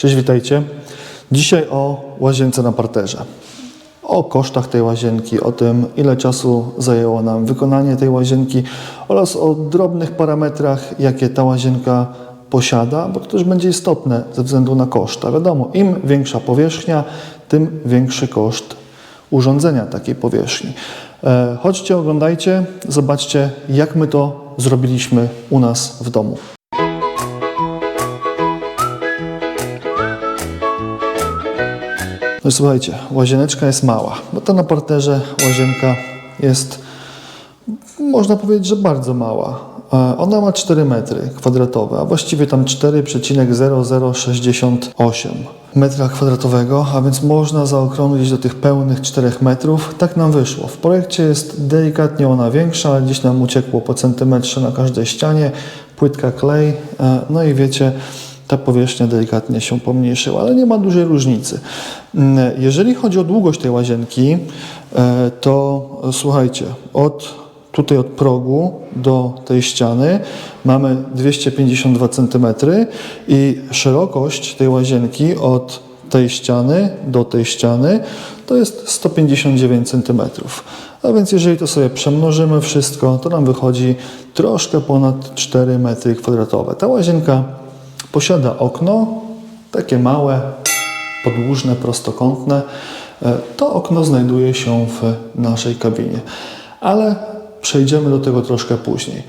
Cześć, witajcie. Dzisiaj o łazience na parterze. O kosztach tej łazienki, o tym, ile czasu zajęło nam wykonanie tej łazienki oraz o drobnych parametrach, jakie ta łazienka posiada, bo to też będzie istotne ze względu na koszta. Wiadomo, im większa powierzchnia, tym większy koszt urządzenia takiej powierzchni. E, Chodźcie, oglądajcie, zobaczcie, jak my to zrobiliśmy u nas w domu. No słuchajcie, łazieneczka jest mała, bo ta na parterze łazienka jest, można powiedzieć, że bardzo mała. E, Ona ma 4 metry kwadratowe, a właściwie tam 4,0068 metra kwadratowego, a więc można zaokrąglić do tych pełnych 4 metrów. Tak nam wyszło. W projekcie jest delikatnie ona większa, ale gdzieś nam uciekło po centymetrze na każdej ścianie, płytka klej, e, no i wiecie, ta powierzchnia delikatnie się pomniejszyła, ale nie ma dużej różnicy. Mm, Jeżeli chodzi o długość tej łazienki, e, to słuchajcie, od tutaj od progu do tej ściany mamy 252 cm i szerokość tej łazienki od tej ściany do tej ściany to jest 159 cm. A więc jeżeli to sobie przemnożymy wszystko, to nam wychodzi troszkę ponad 4 metry kwadratowe. Ta łazienka Posiada okno, takie małe, podłużne, prostokątne. E, To okno znajduje się w naszej kabinie, ale przejdziemy do tego troszkę później.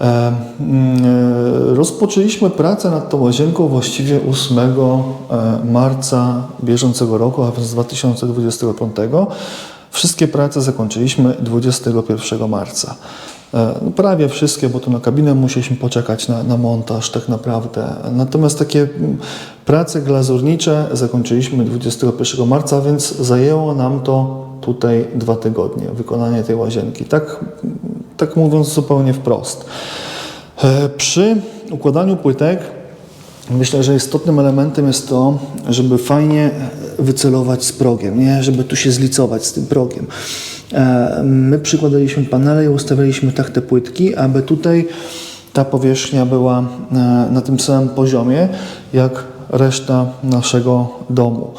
E, mm, e, Rozpoczęliśmy pracę nad tą łazienką właściwie 8 e, marca bieżącego roku, a więc 2025. Wszystkie prace zakończyliśmy 21 marca. E, no prawie wszystkie, bo tu na kabinę musieliśmy poczekać na, na montaż tak naprawdę. Natomiast takie mm, prace glazurnicze zakończyliśmy 21 marca, więc zajęło nam to tutaj dwa tygodnie, wykonanie tej łazienki. Tak, tak mówiąc zupełnie wprost. E, Przy układaniu płytek Myślę, że istotnym elementem jest to, żeby fajnie wycelować z progiem, nie? żeby tu się zlicować z tym progiem. E, My przykładaliśmy panele i ustawialiśmy tak te płytki, aby tutaj ta powierzchnia była e, na tym samym poziomie, jak reszta naszego domu.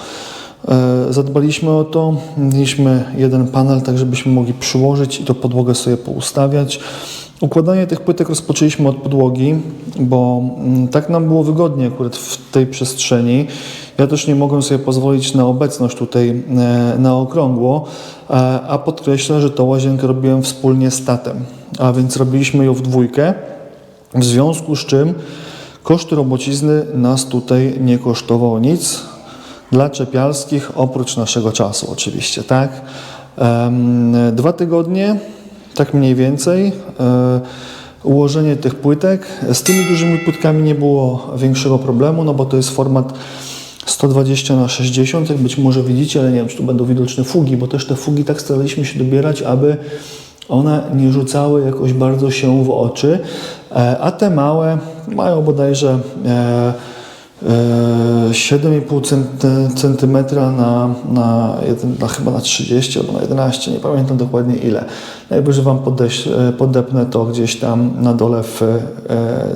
E, Zadbaliśmy o to, mieliśmy jeden panel, tak żebyśmy mogli przyłożyć i to podłogę sobie poustawiać. Układanie tych płytek rozpoczęliśmy od podłogi, bo mm, tak nam było wygodnie akurat w tej przestrzeni. Ja też nie mogłem sobie pozwolić na obecność tutaj e, na okrągło, e, a podkreślę, że tą łazienkę robiłem wspólnie z tatem, a więc robiliśmy ją w dwójkę, w związku z czym koszt robocizny nas tutaj nie kosztował nic, dla czepialskich, oprócz naszego czasu oczywiście, tak? Dwa tygodnie, tak mniej więcej, e, ułożenie tych płytek. Z tymi dużymi płytkami nie było większego problemu, no bo to jest format 120 na 60, jak być może widzicie, ale nie wiem, czy tu będą widoczne fugi, bo też te fugi tak staraliśmy się dobierać, aby one nie rzucały jakoś bardzo się w oczy, E, a te małe mają bodajże e, 7,5 cent- centymetra na, na, jeden, na chyba na 30 albo na 11, nie pamiętam dokładnie ile. Najwyżej Wam podeś, e, podepnę to gdzieś tam na dole w e,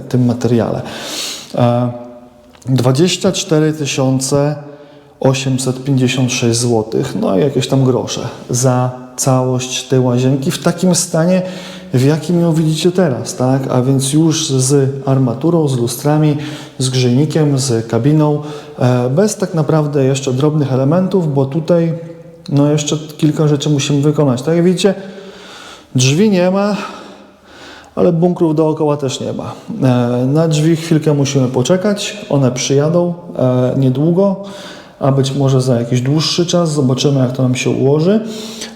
tym materiale. E, 24 856 zł, no i jakieś tam grosze za całość tej łazienki w takim stanie, w jakim ją widzicie teraz, tak? A więc już z armaturą, z lustrami, z grzejnikiem, z kabiną, e, bez tak naprawdę jeszcze drobnych elementów, bo tutaj no jeszcze kilka rzeczy musimy wykonać. Tak jak widzicie, drzwi nie ma, ale bunkrów dookoła też nie ma. E, Na drzwi chwilkę musimy poczekać, one przyjadą e, niedługo, a być może za jakiś dłuższy czas. Zobaczymy, jak to nam się ułoży.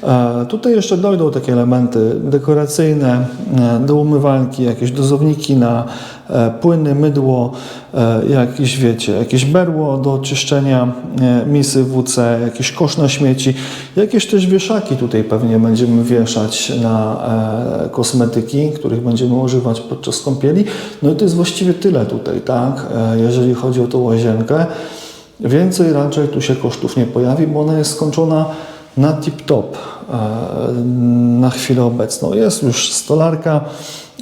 E, Tutaj jeszcze dojdą takie elementy dekoracyjne, e, do umywalki, jakieś dozowniki na e, płyny, mydło, jakieś, wiecie, jakieś berło do czyszczenia misy WC, jakiś kosz na śmieci, jakieś też wieszaki tutaj pewnie będziemy wieszać na kosmetyki, których będziemy używać podczas kąpieli. No i to jest właściwie tyle tutaj, tak, jeżeli chodzi o tą łazienkę. Więcej raczej tu się kosztów nie pojawi, bo ona jest skończona na tip-top e, na chwilę obecną. Jest już stolarka,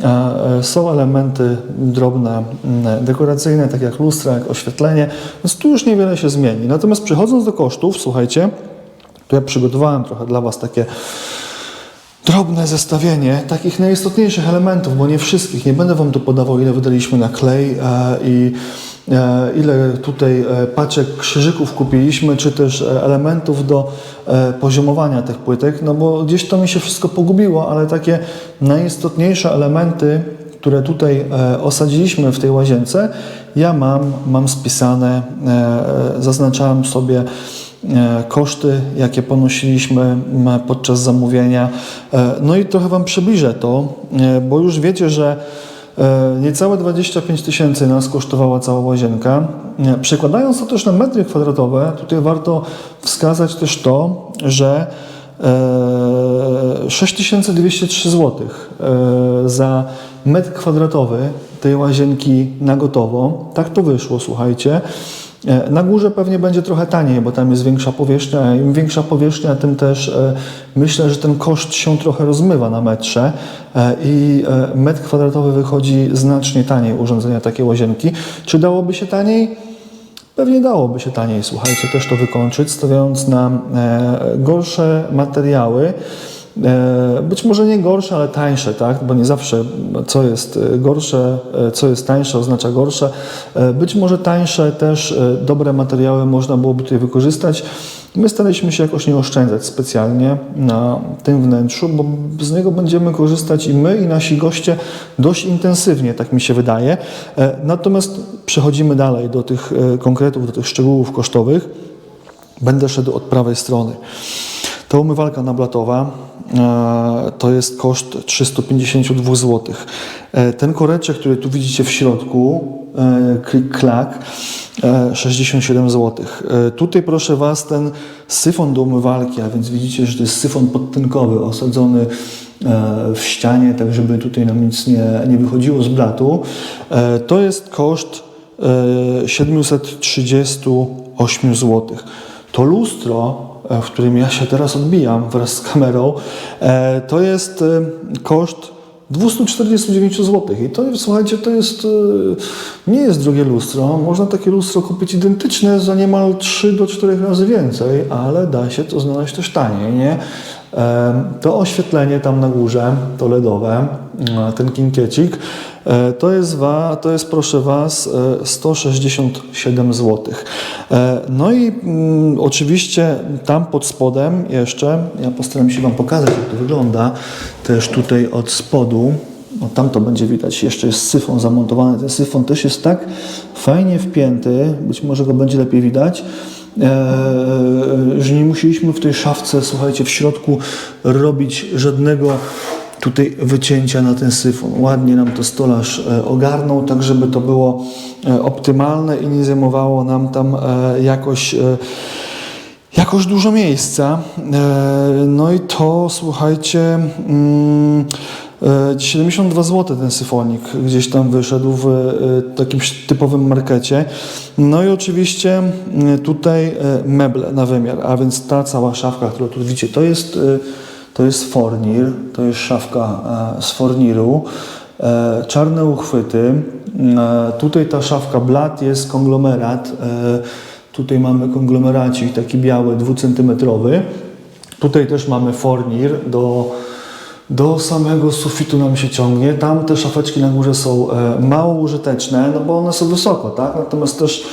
E, e, Są elementy drobne, mm, dekoracyjne, tak jak lustra, jak oświetlenie, więc tu już niewiele się zmieni. Natomiast przechodząc do kosztów, słuchajcie, to ja przygotowałem trochę dla Was takie drobne zestawienie takich najistotniejszych elementów, bo nie wszystkich. Nie będę Wam tu podawał, ile wydaliśmy na klej i ile tutaj e, paczek krzyżyków kupiliśmy, czy też e, elementów do e, poziomowania tych płytek, no bo gdzieś to mi się wszystko pogubiło, ale takie najistotniejsze elementy, które tutaj e, osadziliśmy w tej łazience, ja mam, mam spisane, e, e, zaznaczałem sobie e, koszty, jakie ponosiliśmy podczas zamówienia. E, No i trochę Wam przybliżę to, e, bo już wiecie, że e, niecałe 25 tysięcy nas kosztowała cała łazienka. E, Przekładając to też na metry kwadratowe, tutaj warto wskazać też to, że e, 6203 zł e, za metr kwadratowy tej łazienki na gotowo. Tak to wyszło, słuchajcie. E, Na górze pewnie będzie trochę taniej, bo tam jest większa powierzchnia. Im większa powierzchnia, tym też e, myślę, że ten koszt się trochę rozmywa na metrze e, i metr kwadratowy wychodzi znacznie taniej urządzenia takiej łazienki. Czy dałoby się taniej? Pewnie dałoby się taniej, słuchajcie, też to wykończyć, stawiając na gorsze materiały. E, być może nie gorsze, ale tańsze, tak? Bo nie zawsze co jest e, gorsze, e, co jest tańsze oznacza gorsze. Być może tańsze też dobre materiały można byłoby tutaj wykorzystać. My staraliśmy się jakoś nie oszczędzać specjalnie na tym wnętrzu, bo z niego będziemy korzystać i my, i nasi goście dość intensywnie, tak mi się wydaje. Natomiast przechodzimy dalej do tych konkretów, do tych szczegółów kosztowych. Będę szedł od prawej strony. Ta umywalka nablatowa e, to jest koszt 352 zł. E, Ten koreczek, który tu widzicie w środku, e, click clack, e, 67 zł. Tutaj proszę Was ten syfon do umywalki, a więc widzicie, że to jest syfon podtynkowy osadzony w ścianie, tak żeby tutaj nam nic nie, nie wychodziło z blatu. To jest koszt e, 738 zł. To lustro, w którym ja się teraz odbijam wraz z kamerą, e, to jest e, koszt 249 zł. I to, słuchajcie, to jest, e, nie jest drogie lustro. Można takie lustro kupić identyczne za niemal 3 do 4 razy więcej, ale da się to znaleźć też taniej, nie? E, To oświetlenie tam na górze, to LEDowe, e, ten kinkiecik, e, to jest, wa, to jest proszę Was e, 167 zł. E, No i mm, oczywiście tam pod spodem jeszcze, ja postaram się Wam pokazać jak to wygląda, też tutaj od spodu, no tam to będzie widać, jeszcze jest syfon zamontowany. Ten syfon też jest tak fajnie wpięty, być może go będzie lepiej widać, e, że nie musieliśmy w tej szafce, słuchajcie, w środku robić żadnego tutaj wycięcia na ten syfon. Ładnie nam to stolarz e, ogarnął, tak żeby to było e, optymalne i nie zajmowało nam tam e, jakoś jakoś dużo miejsca. No i to, słuchajcie, mm, e, 72 zł ten syfonik gdzieś tam wyszedł w takim typowym markecie. No i oczywiście mm, tutaj meble na wymiar, a więc ta cała szafka, którą tu widzicie, to jest, to jest fornir, to jest szafka e, z forniru. E, Czarne uchwyty. E, Tutaj ta szafka blat jest konglomerat. Tutaj mamy konglomeracik taki biały, dwucentymetrowy. Tutaj też mamy fornir do, do samego sufitu nam się ciągnie. Tam te szafeczki na górze są mało użyteczne, no bo one są wysoko, tak? Natomiast też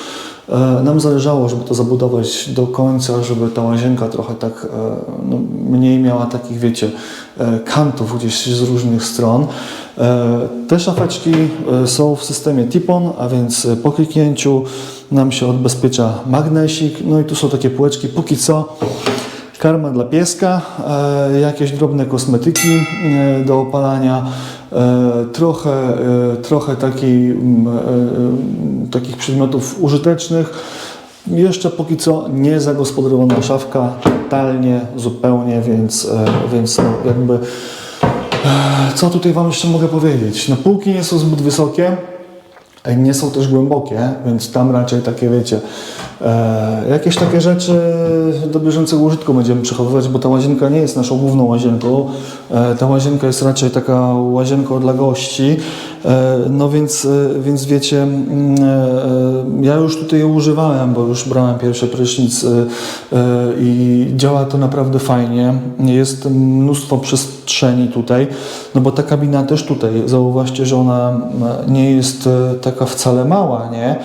nam zależało, żeby to zabudować do końca, żeby ta łazienka trochę tak e, no, mniej miała takich, wiecie, e, kantów gdzieś z różnych stron. E, Te szafeczki e, są w systemie Tipon, a więc e, po kliknięciu nam się odbezpiecza magnesik. No i tu są takie półeczki, póki co karma dla pieska, e, jakieś drobne kosmetyki e, do opalania, e, trochę, e, trochę takiej, mm, e, e, takich przedmiotów użytecznych. Jeszcze póki co nie zagospodarowana szafka, totalnie, zupełnie, więc, e, więc no, jakby e, co tutaj Wam jeszcze mogę powiedzieć? No półki nie są zbyt wysokie, e, nie są też głębokie, więc tam raczej takie wiecie, E, jakieś takie rzeczy do bieżącego użytku będziemy przechowywać, bo ta łazienka nie jest naszą główną łazienką. E, ta łazienka jest raczej taka łazienką dla gości. E, no więc, e, więc wiecie, mm, e, ja już tutaj ją używałem, bo już brałem pierwszy prysznic e, e, i działa to naprawdę fajnie. Jest mnóstwo przestrzeni tutaj, no bo ta kabina też tutaj, zauważcie, że ona e, nie jest e, taka wcale mała, nie?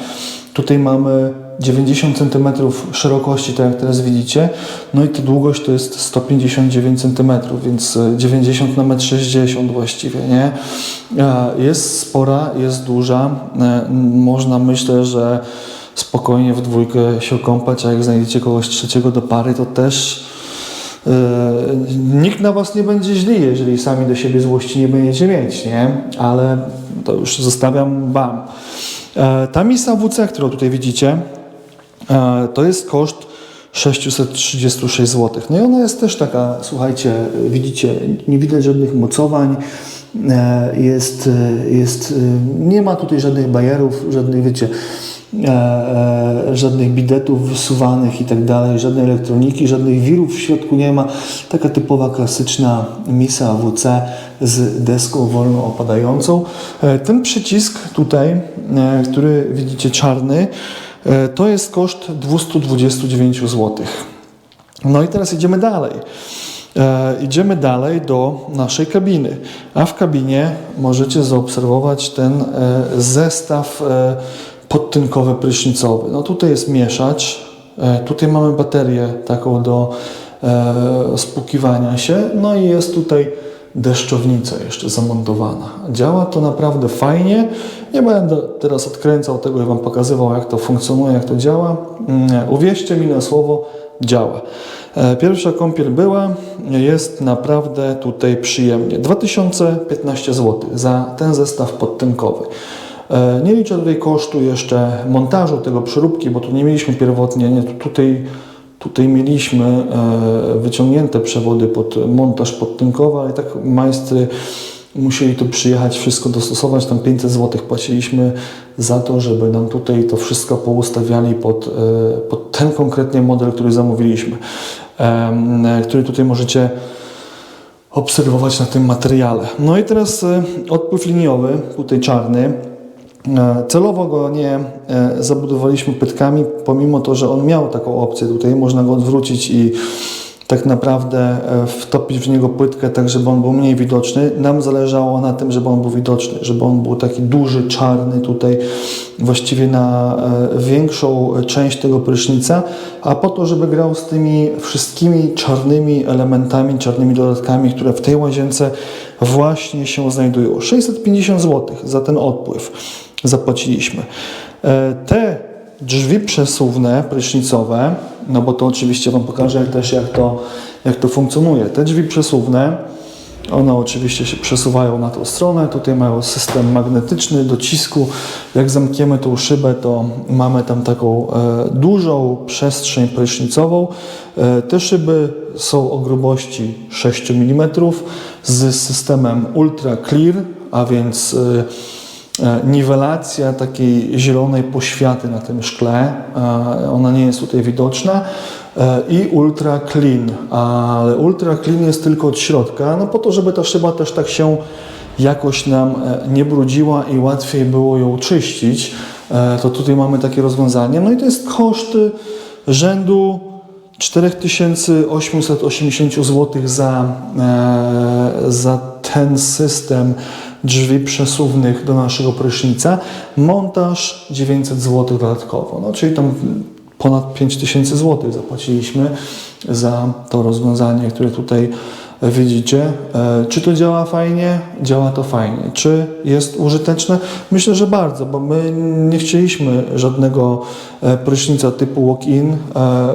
Tutaj mamy 90 cm szerokości, tak jak teraz widzicie, no i ta długość to jest 159 cm, więc e, 90 na 1,60 m właściwie, nie? E, Jest spora, jest duża, e, można myślę, że spokojnie w dwójkę się kąpać, a jak znajdziecie kogoś trzeciego do pary, to też e, nikt na was nie będzie źli, jeżeli sami do siebie złości nie będziecie mieć, nie? Ale to już zostawiam wam. E, Ta misa WC, którą tutaj widzicie, e, to jest koszt 636 zł. No i ona jest też taka, słuchajcie, widzicie, nie widać żadnych mocowań, e, jest, e, jest, e, nie ma tutaj żadnych bajerów, żadnych, wiecie, e, e, żadnych bidetów wysuwanych i tak dalej, żadnej elektroniki, żadnych wirów w środku nie ma. Taka typowa, klasyczna misa AWC z deską wolno opadającą. E, Ten przycisk tutaj, e, który widzicie czarny, e, to jest koszt 229 zł. No i teraz idziemy dalej. E, idziemy dalej do naszej kabiny. A w kabinie możecie zaobserwować ten e, zestaw e, podtynkowy prysznicowy. No tutaj jest mieszacz, e, tutaj mamy baterię taką do e, spłukiwania się, no i jest tutaj deszczownica jeszcze zamontowana. Działa to naprawdę fajnie. Nie będę teraz odkręcał tego i Wam pokazywał, jak to funkcjonuje, jak to działa. Mm, Uwierzcie mi na słowo, działa. E, Pierwsza kąpiel była, jest naprawdę tutaj przyjemnie. 2015 zł za ten zestaw podtynkowy. E, Nie liczę tutaj kosztu jeszcze montażu tego przyróbki, bo tu nie mieliśmy pierwotnie, nie, tu- tutaj, tutaj mieliśmy e, wyciągnięte przewody pod montaż podtynkowy, ale tak majstry musieli tu przyjechać, wszystko dostosować, tam 500 zł płaciliśmy za to, żeby nam tutaj to wszystko poustawiali pod, e, pod ten konkretnie model, który zamówiliśmy, który tutaj możecie obserwować na tym materiale. No i teraz e, odpływ liniowy, tutaj czarny. E, Celowo go nie e, zabudowaliśmy płytkami, pomimo to, że on miał taką opcję tutaj, można go odwrócić i tak naprawdę e, wtopić w niego płytkę, tak żeby on był mniej widoczny. Nam zależało na tym, żeby on był widoczny, żeby on był taki duży, czarny tutaj, właściwie na większą część tego prysznica, a po to, żeby grał z tymi wszystkimi czarnymi elementami, czarnymi dodatkami, które w tej łazience właśnie się znajdują. 650 zł za ten odpływ zapłaciliśmy. E, Te drzwi przesuwne, prysznicowe, no bo to oczywiście Wam pokażę też jak to, jak to funkcjonuje. Te drzwi przesuwne, one oczywiście się przesuwają na tą stronę. Tutaj mają system magnetyczny docisku. Jak zamkniemy tą szybę, to mamy tam taką e, dużą przestrzeń prysznicową. E, te szyby są o grubości 6 mm z systemem Ultra Clear, a więc e, niwelacja takiej zielonej poświaty na tym szkle. e, Ona nie jest tutaj widoczna. E, I ultra clean, ale ultra clean jest tylko od środka, no po to, żeby ta szyba też tak się jakoś nam e, nie brudziła i łatwiej było ją czyścić. E, To tutaj mamy takie rozwiązanie. No i to jest koszt rzędu 4880 zł za, e, za ten system drzwi przesuwnych do naszego prysznica. Montaż 900 zł dodatkowo, no, czyli tam ponad 5000 zł zapłaciliśmy za to rozwiązanie, które tutaj widzicie. E, Czy to działa fajnie? Działa to fajnie. Czy jest użyteczne? Myślę, że bardzo, bo my nie chcieliśmy żadnego e, prysznica typu walk-in, e,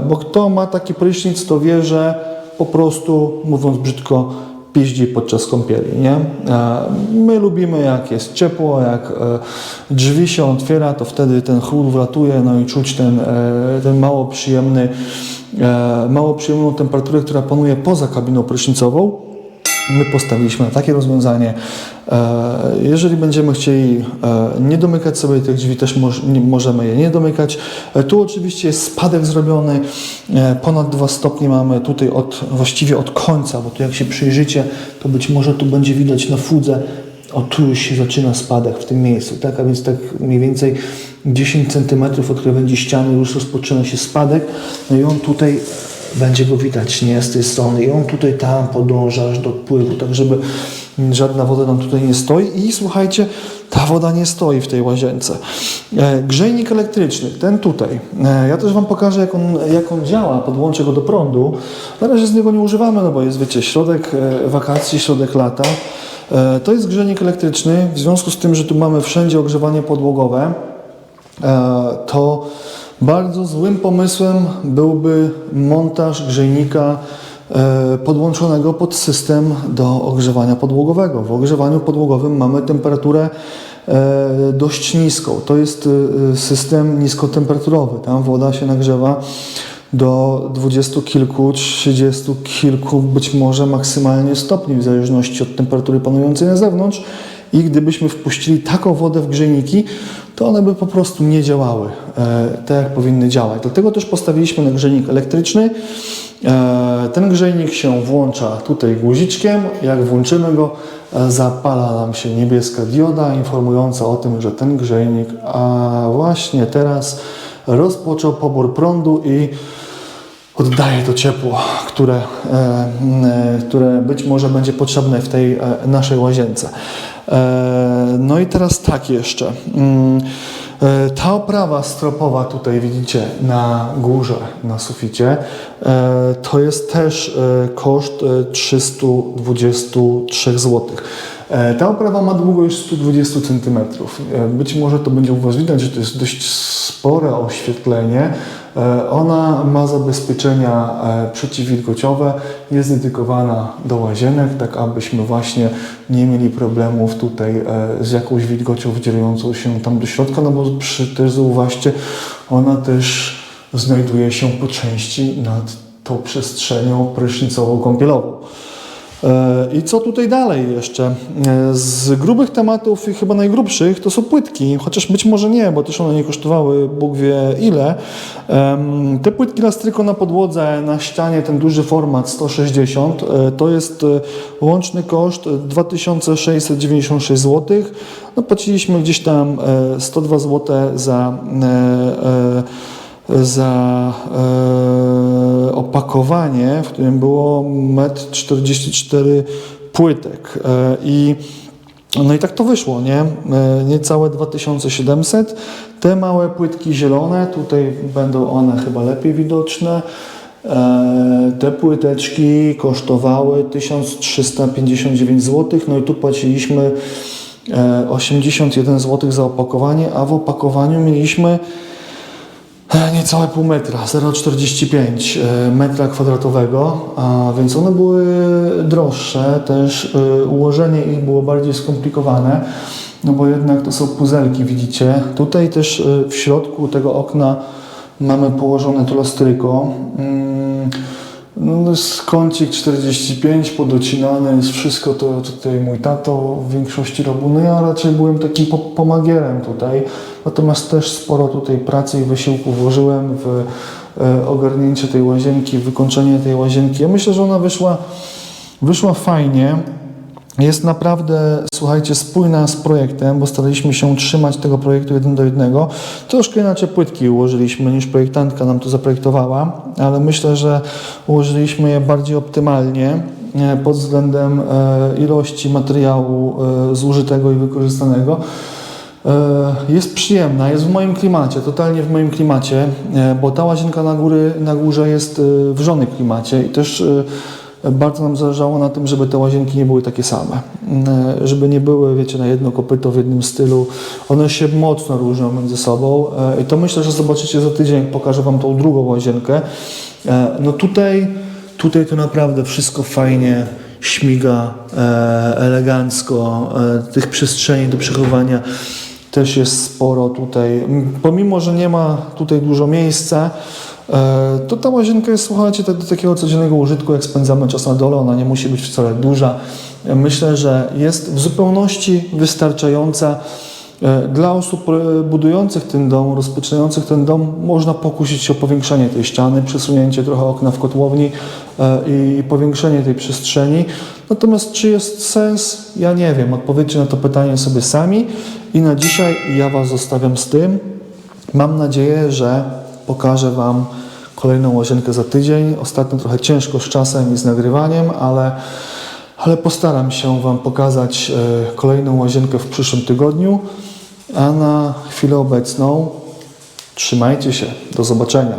bo kto ma taki prysznic, to wie, że po prostu, mówiąc brzydko, piździ podczas kąpieli, nie? My lubimy jak jest ciepło, jak e, drzwi się otwiera, to wtedy ten chłód wlatuje, no i czuć ten, e, ten mało przyjemny, e, mało przyjemną temperaturę, która panuje poza kabiną prysznicową. My postawiliśmy na takie rozwiązanie. E, Jeżeli będziemy chcieli e, nie domykać sobie tych drzwi, też możemy je nie domykać. E, Tu oczywiście jest spadek zrobiony, ponad 2 stopnie mamy tutaj od, właściwie od końca, bo tu jak się przyjrzycie, to być może tu będzie widać na fudze, o tu już się zaczyna spadek w tym miejscu, tak? A więc tak mniej więcej 10 cm od krawędzi ściany już rozpoczyna się spadek, no i on tutaj będzie go widać, nie, z tej strony i on tutaj tam podąża aż do pływu, tak żeby żadna woda nam tutaj nie stoi i słuchajcie, ta woda nie stoi w tej łazience. E, Grzejnik elektryczny, ten tutaj, e, ja też Wam pokażę jak on, jak on działa, podłączę go do prądu. Na razie z niego nie używamy, no bo jest wiecie, środek e, wakacji, środek lata. To jest grzejnik elektryczny, w związku z tym, że tu mamy wszędzie ogrzewanie podłogowe, to bardzo złym pomysłem byłby montaż grzejnika e, podłączonego pod system do ogrzewania podłogowego. W ogrzewaniu podłogowym mamy temperaturę e, dość niską. To jest e, system niskotemperaturowy. Tam woda się nagrzewa do dwudziestu kilku, trzydziestu kilku, być może maksymalnie stopni, w zależności od temperatury panującej na zewnątrz. I gdybyśmy wpuścili taką wodę w grzejniki, to one by po prostu nie działały e, tak, jak powinny działać. Dlatego też postawiliśmy na grzejnik elektryczny. E, ten grzejnik się włącza tutaj guziczkiem. Jak włączymy go, e, zapala nam się niebieska dioda informująca o tym, że ten grzejnik a właśnie teraz rozpoczął pobór prądu i oddaje to ciepło, które, e, e, które być może będzie potrzebne w tej e, naszej łazience. E, No i teraz tak jeszcze. Mm, e, Ta oprawa stropowa tutaj widzicie na górze, na suficie, e, to jest też koszt e, 323 zł. E, Ta oprawa ma długość 120 cm. E, Być może to będzie u Was widać, że to jest dość spore oświetlenie. E, Ona ma zabezpieczenia przeciwwilgociowe, jest dedykowana do łazienek, tak abyśmy właśnie nie mieli problemów tutaj z jakąś wilgocią wdzierającą się tam do środka, no bo przy, też zauważcie, ona też znajduje się po części nad tą przestrzenią prysznicową kąpielową. E, I co tutaj dalej jeszcze? E, Z grubych tematów i chyba najgrubszych to są płytki, chociaż być może nie, bo też one nie kosztowały Bóg wie ile. Te płytki lastryko na podłodze, na ścianie, ten duży format 160, e, to jest łączny koszt 2696 zł. No płaciliśmy gdzieś tam e, 102 zł za za opakowanie, w którym było 1,44 m płytek. E, I no i tak to wyszło, nie? E, Niecałe 2700. Te małe płytki zielone, tutaj będą one chyba lepiej widoczne. E, Te płyteczki kosztowały 1359 zł, no i tu płaciliśmy e, 81 zł za opakowanie, a w opakowaniu mieliśmy Niecałe pół metra, 0,45 e, metra kwadratowego, a więc one były droższe, też e, ułożenie ich było bardziej skomplikowane, no bo jednak to są puzelki, widzicie. Tutaj też e, w środku tego okna mamy położone to lastryko. No, jest kącik 45 podocinany, jest wszystko to tutaj mój tato w większości robił. No ja raczej byłem takim po- pomagierem tutaj, natomiast też sporo tutaj pracy i wysiłku włożyłem w e, ogarnięcie tej łazienki, wykończenie tej łazienki. Ja myślę, że ona wyszła, wyszła fajnie. Jest naprawdę, słuchajcie, spójna z projektem, bo staraliśmy się trzymać tego projektu jeden do jednego. Troszkę inaczej płytki ułożyliśmy niż projektantka nam to zaprojektowała, ale myślę, że ułożyliśmy je bardziej optymalnie e, pod względem e, ilości materiału e, zużytego i wykorzystanego. Jest przyjemna, jest w moim klimacie, totalnie w moim klimacie, bo ta łazienka na, góry, na górze jest w żonych klimacie i też bardzo nam zależało na tym, żeby te łazienki nie były takie same. E, Żeby nie były, wiecie, na jedno kopyto w jednym stylu. One się mocno różnią między sobą e, i to myślę, że zobaczycie za tydzień, jak pokażę Wam tą drugą łazienkę. E, No tutaj, tutaj to naprawdę wszystko fajnie śmiga, elegancko, tych przestrzeni do przechowywania też jest sporo tutaj. Pomimo, że nie ma tutaj dużo miejsca, to ta łazienka jest, słuchajcie, do takiego codziennego użytku, jak spędzamy czas na dole, ona nie musi być wcale duża. myślę, że jest w zupełności wystarczająca. E, Dla osób e, budujących ten dom, rozpoczynających ten dom, można pokusić się o powiększenie tej ściany, przesunięcie trochę okna w kotłowni e, i powiększenie tej przestrzeni. Natomiast czy jest sens? Ja nie wiem. Odpowiedzcie na to pytanie sobie sami i na dzisiaj ja Was zostawiam z tym. Mam nadzieję, że pokażę Wam kolejną łazienkę za tydzień. Ostatnio trochę ciężko z czasem i z nagrywaniem, ale, ale postaram się Wam pokazać e, kolejną łazienkę w przyszłym tygodniu. A na chwilę obecną trzymajcie się. Do zobaczenia.